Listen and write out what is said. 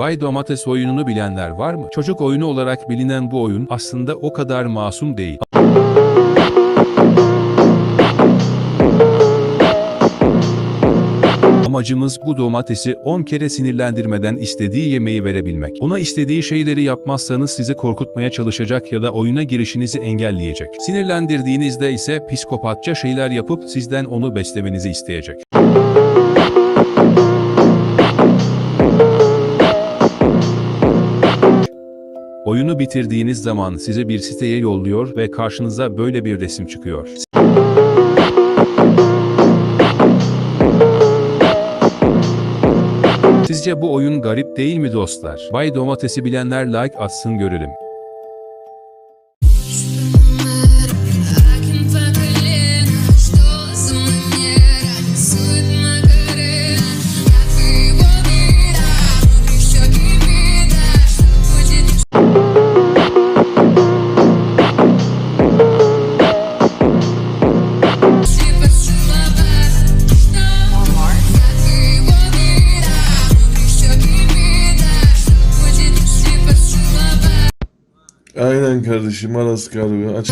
Bay Domates oyununu bilenler var mı? Çocuk oyunu olarak bilinen bu oyun aslında o kadar masum değil. Amacımız bu domatesi 10 kere sinirlendirmeden istediği yemeği verebilmek. Ona istediği şeyleri yapmazsanız sizi korkutmaya çalışacak ya da oyuna girişinizi engelleyecek. Sinirlendirdiğinizde ise psikopatça şeyler yapıp sizden onu beslemenizi isteyecek. Oyunu bitirdiğiniz zaman sizi bir siteye yolluyor ve karşınıza böyle bir resim çıkıyor. Sizce bu oyun garip değil mi dostlar? Bay Domates'i bilenler like atsın görelim. Aynen kardeşim Aras Kargo aç.